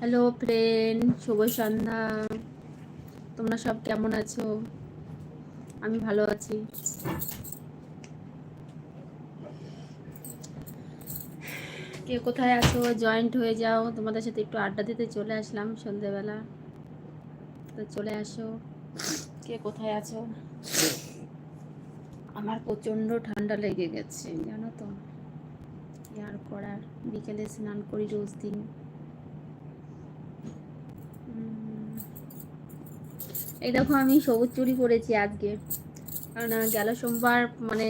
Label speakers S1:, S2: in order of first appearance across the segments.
S1: Hello friend শুভ সন্ধ্যা। তোমরা সব কেমন আছো? আমি ভালো আছি। কে কোথায় আছো? জয়েন্ট হয়ে যাও। তোমাদের সাথে একটু আড্ডা দিতে চলে আসলাম সন্ধেবেলা। তো চলে আসো। কে কোথায় আছো? আমার প্রচণ্ড ঠান্ডা লেগে গেছে, জানো তো। আর করার? বিকেলে স্নান করি রোজ দিন। এই দেখো আমি সবুজ চুড়ি পরেছি আজকে। কারণ গেল সোমবার মানে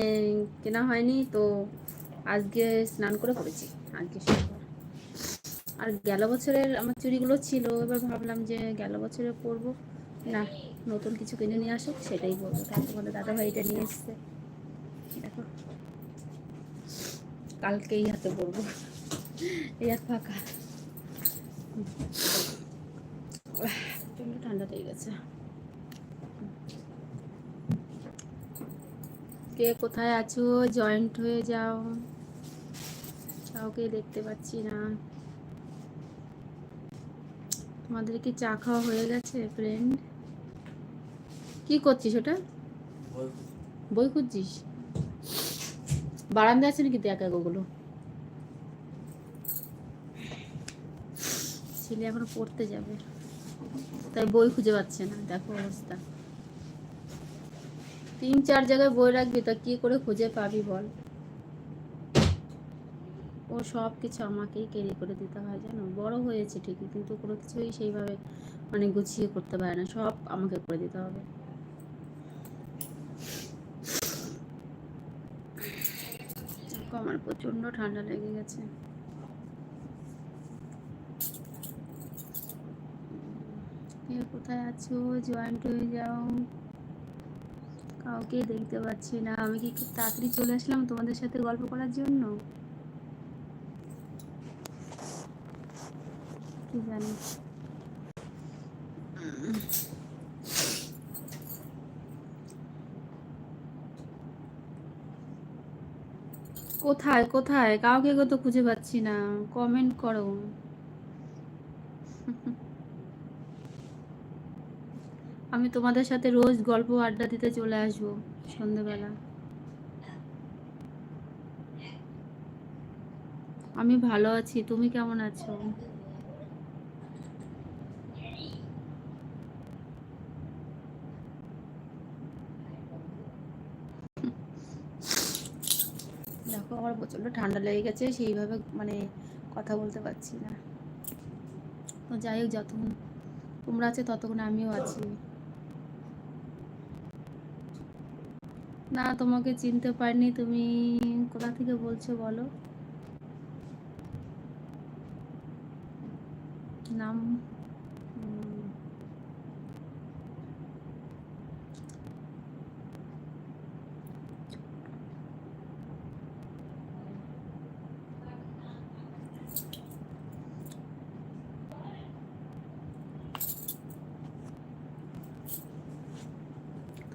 S1: কেনা হয়নি, তো আজকে স্নান করে পড়েছি, আজকে সোমবার। আর গেল বছরের আমার চুড়িগুলো ছিল, এবার ভাবলাম যে গেল বছরে পরবো। না, নতুন কিছু কিনে নিয়ে আসো সেটাই পরবো। তারপর বলে দাদা ভাই এটা নিয়ে এসছে। দেখো, কালকেই হাতে পরবো। এই আর ফাঁকা। ঠান্ডা লেগে গেছে। কে কোথায় আছো? জয়েন্ট হয়ে যাও। কাউকে দেখতে পাচ্ছি না। তোমাদের কি চা খাওয়া হয়ে গেছে ফ্রেন্ড কি করছিস ওটা? বই খুঁজছিস? বারান্দা আছে নাকি দেখ ওগুলো? ছেলে এখন পড়তে যাবে। তাই বই খুঁজে পাচ্ছে না। দেখো অবস্থা। তিন, চার জায়গায় বই রাখবি, তা কি করে খুঁজে পাবি বল? ও সব কিছু আমাকেই ক্যারি করে দিতে হয় জানো? বড় হয়েছে ঠিকই, কিন্তু কোনো কিছুই সেইভাবে মানে গুছিয়ে করতে পারে না, সব আমাকে করে দিতে হবে। আমার প্রচণ্ড ঠান্ডা লেগে গেছে। কোথায় আছো? জয়েন্ট হয়ে যাও। কাউকে দেখতে পাচ্ছি না। আমি কি খুব তাড়াতাড়ি চলে আসলাম তোমাদের সাথে গল্প করার জন্য? কি জানি। কোথায় কোথায়? কাউকে তো খুঁজে পাচ্ছি না। কমেন্ট করো। আমি তোমাদের সাথে রোজ গল্প আড্ডা দিতে চলে আসব সন্ধ্যেবেলা আমি ভালো আছি, তুমি কেমন আছো? দেখো, আমার প্রচণ্ড ঠান্ডা লেগে গেছে, সেইভাবে মানে কথা বলতে পারছি না। তো যাই হোক, যতক্ষণ তোমরা আছে ততক্ষণ আমিও আছি। না তোমাকে চিনতে পারিনি। তুমি কোথা থেকে বলছো বলো? নাম?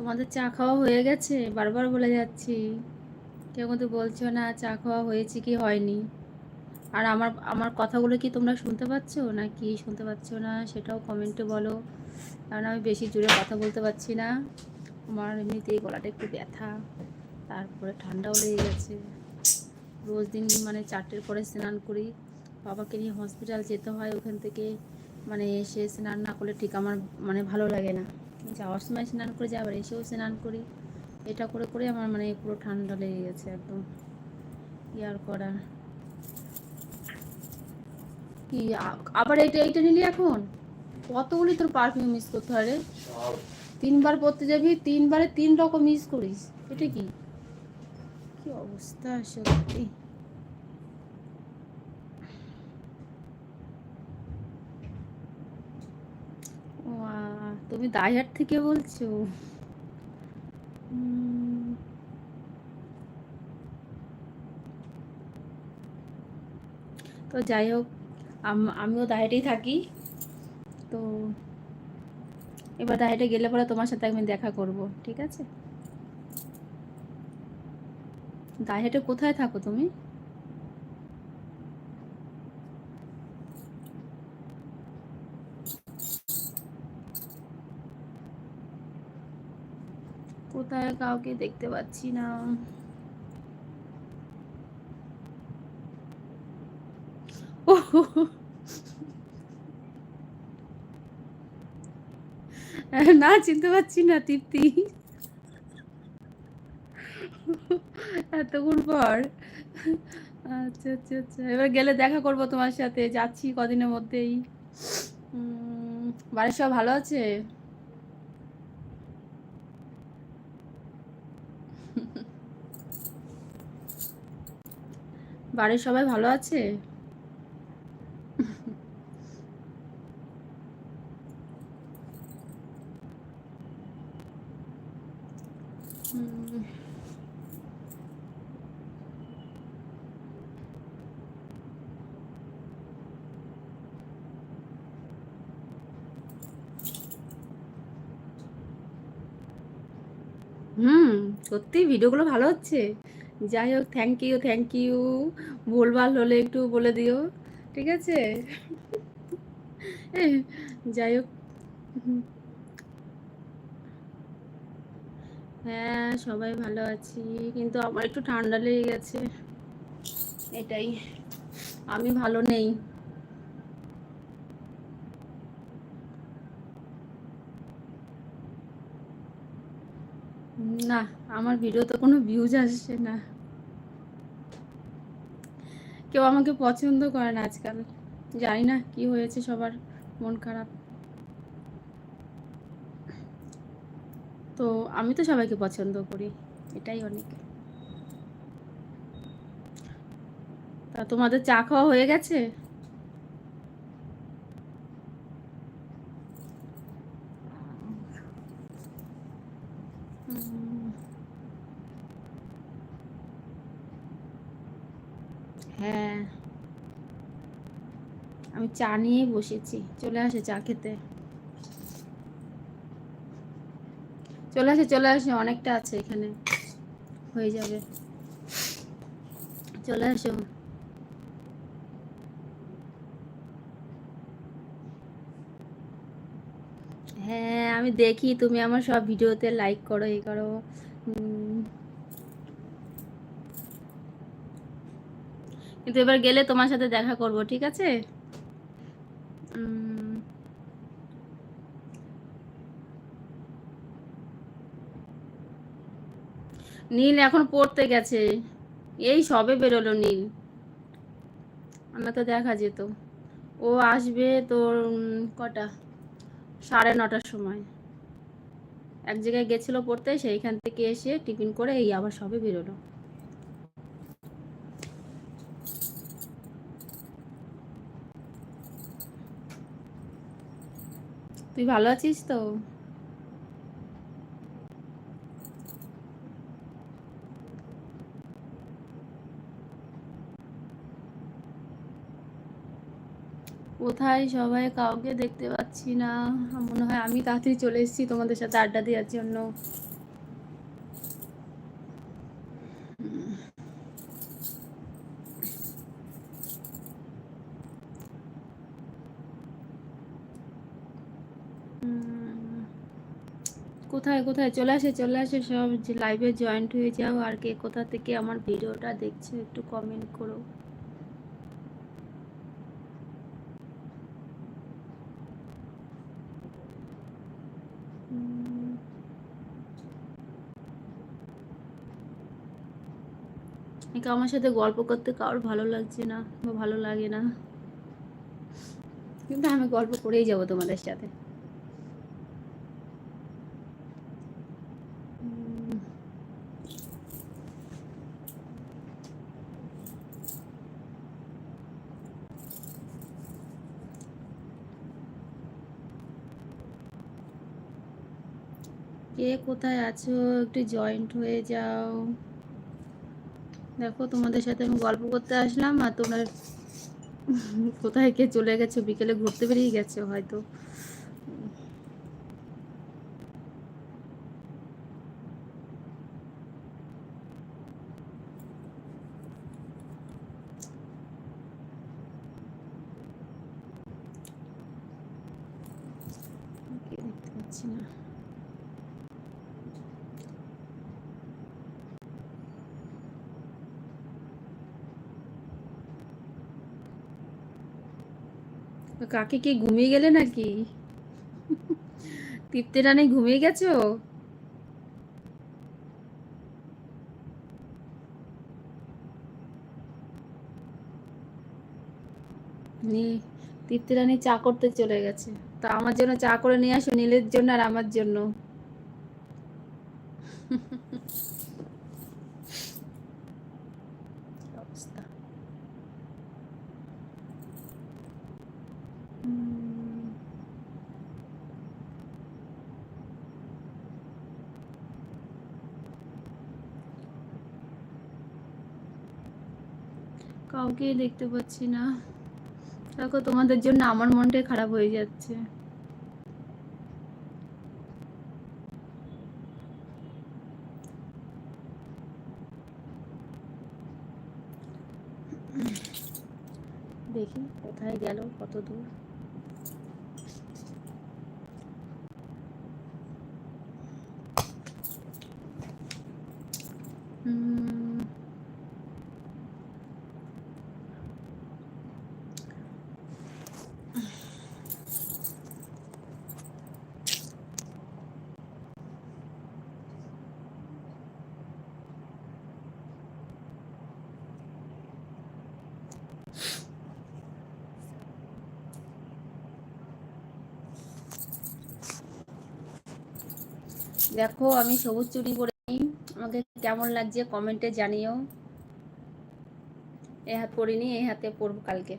S1: তোমাদের চা খাওয়া হয়ে গেছে? বারবার বলে যাচ্ছি। কেউ কিন্তু বলছো না, চা খাওয়া হয়েছে কি হয়নি। আর আমার আমার কথাগুলো কি তোমরা শুনতে পাচ্ছ? না কি শুনতে পাচ্ছ না? সেটাও কমেন্টে বলো। কারণ আমি বেশি জোরে কথা বলতে পারছি না। আমার এমনিতেই গলাটা একটু ব্যথা। তারপরে ঠান্ডাও লেগে গেছে। রোজ দিন মানে চারটের পরে স্নান করি। বাবাকে নিয়ে হসপিটাল যেতে হয় ওখান থেকে। মানে এসে স্নান না করলে ঠিক আমার মানে ভালো লাগে না। যাওয়ার সময় স্নান করে যাই আবার এসেও স্নান করি। এটা করে করে আমার মানে পুরো ঠান্ডা লেগে গেছে একদম। কি আর করার? কি আবার এইটা এইটা নিলি এখন? কতগুলি তোর পারফিউম মিস করতে হয় রে? তিনবার পড়তে যাবি তিনবারে তিন রকম মিস করিস। এটা কি? কি অবস্থা সত্যি ও আ, তুমি দাইহাট থেকে বলছো? তো যাই হোক, আম- আমিও দাহেটেই থাকি। তো এবার দাহেটে গেলে পরে তোমার সাথে আমি দেখা করব, ঠিক আছে? দাহেটে কোথায় থাকো তুমি? কোথায় কাউকে দেখতে পাচ্ছি না। না, চিনতে পারছি না, তৃপ্তি। এতক্ষণ পর। আচ্ছা আচ্ছা আচ্ছা। এবার গেলে দেখা করব তোমার সাথে। যাচ্ছি কদিনের মধ্যেই। বাড়ির সব ভালো আছে? বাড়ির সবাই ভালো আছে? হুম সত্যি ভিডিওগুলো ভালো হচ্ছে। যাই হোক থ্যাংক ইউ থ্যাংক ইউ ভুলভাল হলে একটু বলে দিও, ঠিক আছে? যাই হোক। হ্যাঁ সবাই ভালো আছি, কিন্তু আমার একটু ঠান্ডা লেগে গেছে। এটাই, আমি ভালো নেই। না, আমার ভিডিওতে কোনো ভিউজ আসছে না। কেউ আমাকে পছন্দ করে না আজকাল। জানি না কি হয়েছে সবার মন খারাপ। তো আমি তো সবাইকে পছন্দ করি, এটাই অনেক। তা তোমাদের চা খাওয়া হয়ে গেছে? হ্যাঁ। আমি চা নিয়ে বসেছি। চলে আসে চা খেতে। চলে আসে চলে আসে, অনেকটা আছে এখানে। হয়ে যাবে। চলে আসো। হ্যাঁ আমি দেখি, তুমি আমার সব ভিডিওতে লাইক করো এই করো। কিন্তু এবার গেলে তোমার সাথে দেখা করব, ঠিক আছে? নীল এখন পড়তে গেছে। এই সবে বেরোলো নীল। আমরা তো দেখা যেত। ও আসবে তোর কটা? সাড়ে নটার সময়। এক জায়গায় গেছিল পড়তে, সেইখান থেকে এসে টিফিন করে এই আবার সবে বেরোলো। তুই ভালো আছিস তো? কোথায় সবাই কাউকে দেখতে পাচ্ছি না। মনে হয় আমি তাড়াতাড়ি চলে এসেছি তোমাদের সাথে আড্ডা দেওয়ার জন্য। কোথায় কোথায়? চলে আসে চলে আসে সব লাইভে জয়েন্ট হয়ে যাও আর কে কোথা থেকে আমার ভিডিওটা দেখছ একটু কমেন্ট করো। আমার সাথে গল্প করতে কারোর ভালো লাগছে না বা ভালো লাগে না। কিন্তু আমি গল্প করেই যাব তোমাদের সাথে। কে কোথায় আছো? একটু জয়েন্ট হয়ে যাও। দেখো, তোমাদের সাথে আমি গল্প করতে আসলাম আর তোমরা কোথায় কে চলে গেছো? বিকেলে ঘুরতে বেরিয়ে গেছো হয়তো। দেখতে পাচ্ছি না। কাকে কি ঘুমিয়ে গেলে নাকি? তৃপ্তি রানী ঘুমিয়ে গেছো? তৃপ্তি রানী চা করতে চলে গেছে। তা আমার জন্য চা করে নিয়ে আসো, নীলের জন্য আর আমার জন্য। কাউকেই দেখতে পাচ্ছি না। দেখো, তোমাদের জন্য আমার মনটাই খারাপ হয়ে যাচ্ছে। দেখি কোথায় গেল, কত দূর। দেখো, আমি সবুজ চুড়ি পরেছি আমাকে কেমন লাগছে কমেন্টে জানিও। এ হাত পরিনি এই হাতে পরবো কালকে।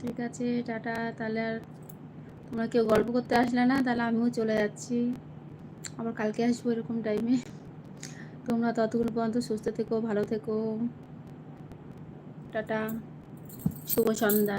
S1: ঠিক আছে, টাটা। তাহলে আর তোমরা কেউ গল্প করতে আসলে না, তাহলে আমিও চলে যাচ্ছি। আবার কালকে আসব এরকম টাইমে তোমরা ততক্ষণ পর্যন্ত সুস্থ থেকো ভালো থেকো। টাটা। শুভ সন্ধ্যা।